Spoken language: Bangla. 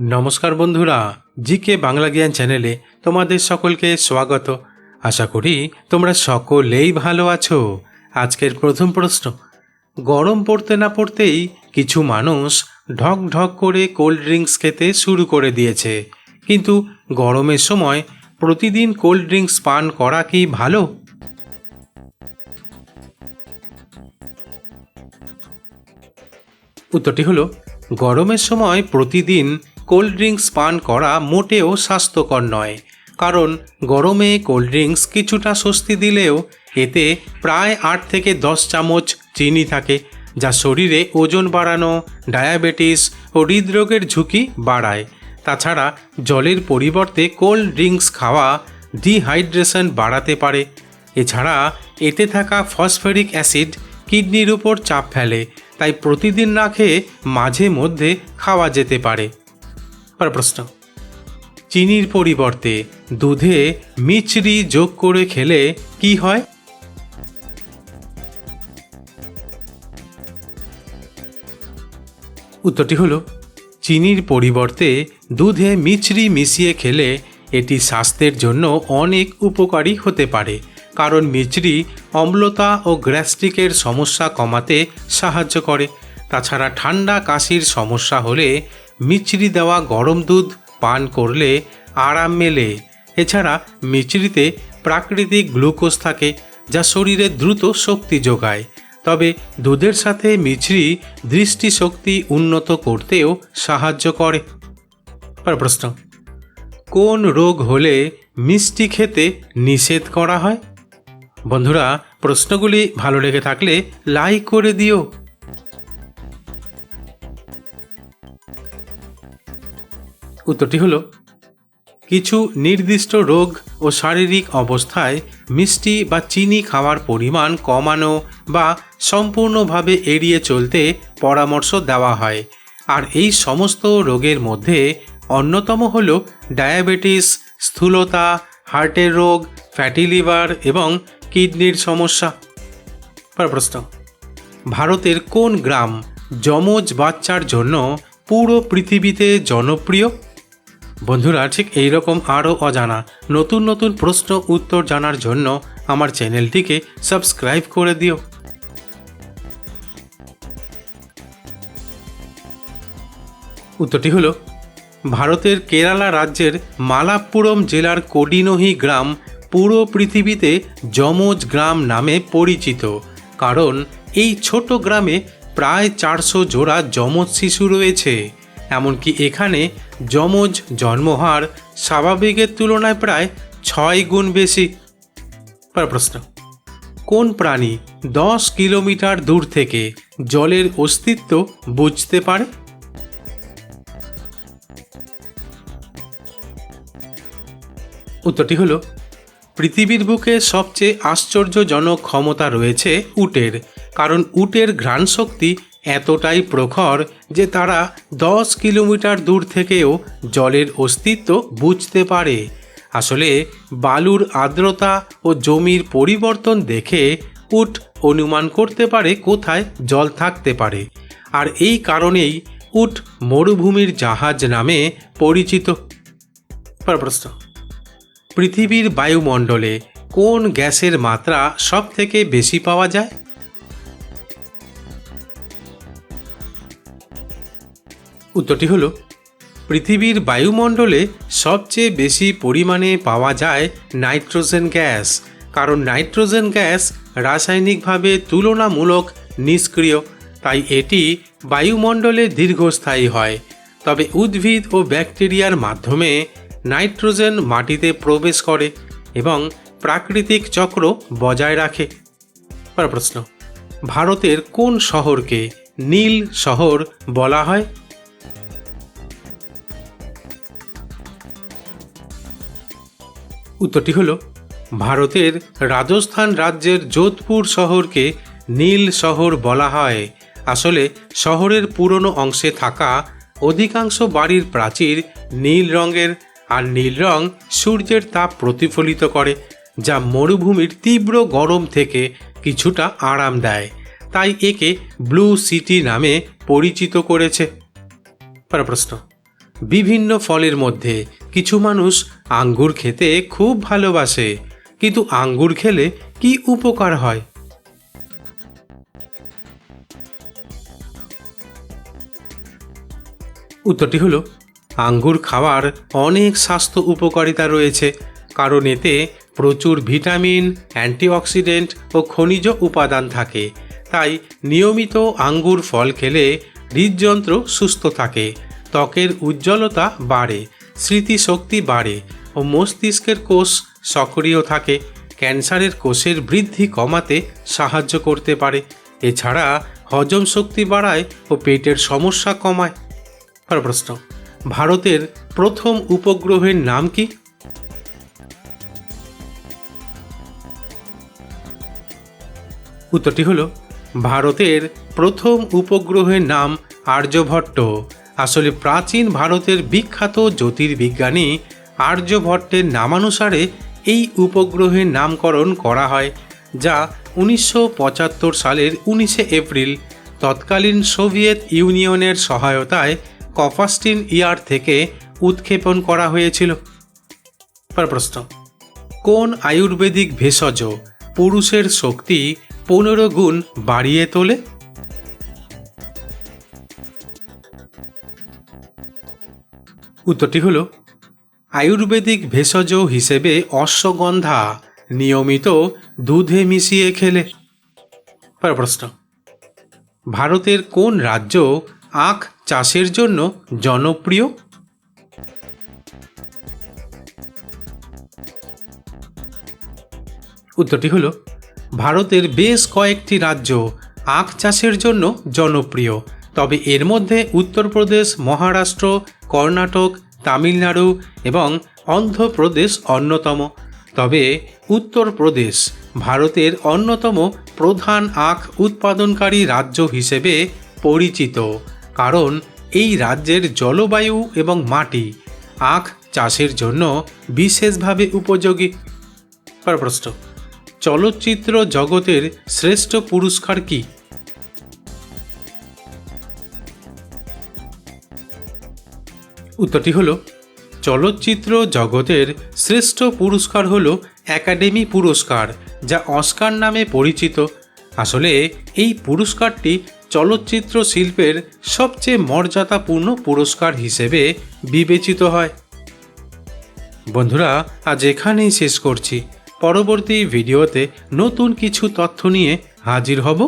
নমস্কার বন্ধুরা, জিকে বাংলা জ্ঞান চ্যানেলে তোমাদের সকলকে স্বাগত। আশা করি তোমরা সকলেই ভালো আছো। আজকের প্রথম প্রশ্ন, গরম পড়তে না পড়তেই কিছু মানুষ ঢক ঢক করে কোল্ড ড্রিঙ্কস খেতে শুরু করে দিয়েছে। কিন্তু গরমের সময় প্রতিদিন কোল্ড ড্রিঙ্কস পান করা কি ভালো? উত্তরটি হলো, গরমের সময় প্রতিদিন কোল্ড ড্রিঙ্কস পান করা মোটেও স্বাস্থ্যকর নয়। কারণ গরমে কোল্ড ড্রিঙ্কস কিছুটা স্বস্তি দিলেও এতে প্রায় আট থেকে দশ চামচ চিনি থাকে, যা শরীরে ওজন বাড়ানো, ডায়াবেটিস ও হৃদরোগের ঝুঁকি বাড়ায়। তাছাড়া জলের পরিবর্তে কোল্ড ড্রিঙ্কস খাওয়া ডিহাইড্রেশন বাড়াতে পারে। এছাড়া এতে থাকা ফসফেরিক অ্যাসিড কিডনির উপর চাপ ফেলে, তাই প্রতিদিন না খেয়ে মাঝে মধ্যে খাওয়া যেতে পারে। আর প্রশ্ন। চিনির পরিবর্তে দুধে মিচড়ি যোগ করে খেলে কি হয়? উত্তরটি হলো, চিনির পরিবর্তে দুধে মিচড়ি মিশিয়ে খেলে এটি স্বাস্থ্যের জন্য অনেক উপকারী হতে পারে, কারণ মিচড়ি অম্লতা ও গ্যাস্ট্রিকের সমস্যা কমাতে সাহায্য করে। তাছাড়া ঠান্ডা কাশির সমস্যা হলে মিচড়ি দেওয়া গরম দুধ পান করলে আরাম মেলে। এছাড়া মিচড়িতে প্রাকৃতিক গ্লুকোজ থাকে, যা শরীরে দ্রুত শক্তি যোগায়। তবে দুধের সাথে মিছরি দৃষ্টিশক্তি উন্নত করতেও সাহায্য করে। প্রশ্ন, কোন রোগ হলে মিষ্টি খেতে নিষেধ করা হয়? বন্ধুরা, প্রশ্নগুলি ভালো লেগে থাকলে লাইক করে দিও। উত্তরটি হলো, কিছু নির্দিষ্ট রোগ ও শারীরিক অবস্থায় মিষ্টি বা চিনি খাওয়ার পরিমাণ কমানো বা সম্পূর্ণভাবে এড়িয়ে চলতে পরামর্শ দেওয়া হয়। আর এই সমস্ত রোগের মধ্যে অন্যতম হল ডায়াবেটিস, স্থূলতা, হার্টের রোগ, ফ্যাটি লিভার এবং কিডনির সমস্যা। প্রশ্ন, ভারতের কোন গ্রাম যমজ বাচ্চার জন্য পুরো পৃথিবীতে জনপ্রিয়? বন্ধুরা, ঠিক এই রকম আরও অজানা নতুন নতুন প্রশ্ন উত্তর জানার জন্য আমার চ্যানেলটিকে সাবস্ক্রাইব করে দিও। উত্তরটি হলো, ভারতের কেরালা রাজ্যের মালাপ্পুরম জেলার কোডিনোহি গ্রাম পুরো পৃথিবীতে যমজ গ্রাম নামে পরিচিত। কারণ এই ছোট গ্রামে প্রায় চারশো জোড়া যমজ শিশু রয়েছে। এমনকি এখানে যমজ জন্মহার স্বাভাবিকের তুলনায় প্রায় ছয় গুণ বেশি। প্রশ্ন। কোন প্রাণী দশ কিলোমিটার দূর থেকে জলের অস্তিত্ব বুঝতে পারে? উত্তরটি হলো, পৃথিবীর বুকে সবচেয়ে আশ্চর্যজনক ক্ষমতা রয়েছে উটের, কারণ উটের ঘ্রাণ শক্তি এতটাই প্রখর যে তারা দশ কিলোমিটার দূর থেকেও জলের অস্তিত্ব বুঝতে পারে। আসলে বালুর আর্দ্রতা ও জমির পরিবর্তন দেখে উট অনুমান করতে পারে কোথায় জল থাকতে পারে। আর এই কারণেই উট মরুভূমির জাহাজ নামে পরিচিত। প্রশ্ন। পৃথিবীর বায়ুমণ্ডলে কোন গ্যাসের মাত্রা সব থেকে বেশি পাওয়া যায়? উত্তরটি হলো, পৃথিবীর বায়ুমণ্ডলে সবচেয়ে বেশি পরিমাণে পাওয়া যায় নাইট্রোজেন গ্যাস, কারণ নাইট্রোজেন গ্যাস রাসায়নিকভাবে তুলনামূলক নিষ্ক্রিয়, তাই এটি বায়ুমণ্ডলে দীর্ঘস্থায়ী হয়। তবে উদ্ভিদ ও ব্যাকটেরিয়ার মাধ্যমে নাইট্রোজেন মাটিতে প্রবেশ করে এবং প্রাকৃতিক চক্র বজায় রাখে। প্রশ্ন, ভারতের কোন শহরকে নীল শহর বলা হয়? উত্তরটি হল, ভারতের রাজস্থান রাজ্যের যোধপুর শহরকে নীল শহর বলা হয়। আসলে, শহরের পুরনো অংশে থাকা অধিকাংশ বাড়ির প্রাচীর নীল রঙের আর নীল রং সূর্যের তাপ প্রতিফলিত করে, যা মরুভূমির তীব্র গরম থেকে কিছুটা আরাম দেয়। তাই একে ব্লু সিটি নামে পরিচিত করেছে। প্রশ্ন, বিভিন্ন ফলের মধ্যে কিছু মানুষ আঙ্গুর খেতে খুব ভালোবাসে, কিন্তু আঙ্গুর খেলে কি উপকার হয়? উত্তরটি হলো, আঙ্গুর খাওয়ার অনেক স্বাস্থ্য উপকারিতা রয়েছে, কারণ এতে প্রচুর ভিটামিন, অ্যান্টিঅক্সিডেন্ট ও খনিজ উপাদান থাকে। তাই নিয়মিত আঙ্গুর ফল খেলে হৃদযন্ত্র সুস্থ থাকে, ত্বকের উজ্জ্বলতা বাড়ে স্মৃতিশক্তি বাড়ে ও মস্তিষ্কের কোষ সক্রিয় থাকে। ক্যান্সারের কোষের বৃদ্ধি কমাতে সাহায্য করতে পারে। এছাড়া হজম শক্তি বাড়ায় ও পেটের সমস্যা কমায়। প্রশ্ন ভারতের প্রথম উপগ্রহের নাম কি? উত্তরটি হলো, ভারতের প্রথম উপগ্রহের নাম আর্যভট্ট। আসলে প্রাচীন ভারতের বিখ্যাত জ্যোতির্বিজ্ঞানী আর্যভট্টের নামানুসারে এই উপগ্রহের নামকরণ করা হয়, যা উনিশশো পঁচাত্তর সালের উনিশে এপ্রিল তৎকালীন সোভিয়েত ইউনিয়নের সহায়তায় কফাস্টিন ইয়ার থেকে উৎক্ষেপণ করা হয়েছিল। প্রশ্ন, কোন আয়ুর্বেদিক ভেষজ পুরুষের শক্তি পনেরো গুণ বাড়িয়ে তোলে? উত্তরটি হলো, আয়ুর্বেদিক ভেষজ হিসেবে অশ্বগন্ধা নিয়মিত দুধে মিশিয়ে খেলে। প্রশ্ন, ভারতের কোন রাজ্য আখ চাষের জন্য জনপ্রিয়? উত্তরটি হল, ভারতের বেশ কয়েকটি রাজ্য আখ চাষের জন্য জনপ্রিয়। তবে এর মধ্যে উত্তরপ্রদেশ, মহারাষ্ট্র, কর্ণাটক, তামিলনাড়ু এবং অন্ধ্রপ্রদেশ অন্যতম। তবে উত্তরপ্রদেশ ভারতের অন্যতম প্রধান আখ উৎপাদনকারী রাজ্য হিসেবে পরিচিত, কারণ এই রাজ্যের জলবায়ু এবং মাটি আখ চাষের জন্য বিশেষভাবে উপযোগী। প্রশ্ন, চলচ্চিত্র জগতের শ্রেষ্ঠ পুরস্কার কি? উত্তরটি হলো, চলচ্চিত্র জগতের শ্রেষ্ঠ পুরস্কার হলো একাডেমি পুরস্কার, যা অস্কার নামে পরিচিত। আসলে এই পুরস্কারটি চলচ্চিত্র শিল্পের সবচেয়ে মর্যাদাপূর্ণ পুরস্কার হিসেবে বিবেচিত হয়। বন্ধুরা, আজ এখানেই শেষ করছি। পরবর্তী ভিডিওতে নতুন কিছু তথ্য নিয়ে হাজির হব।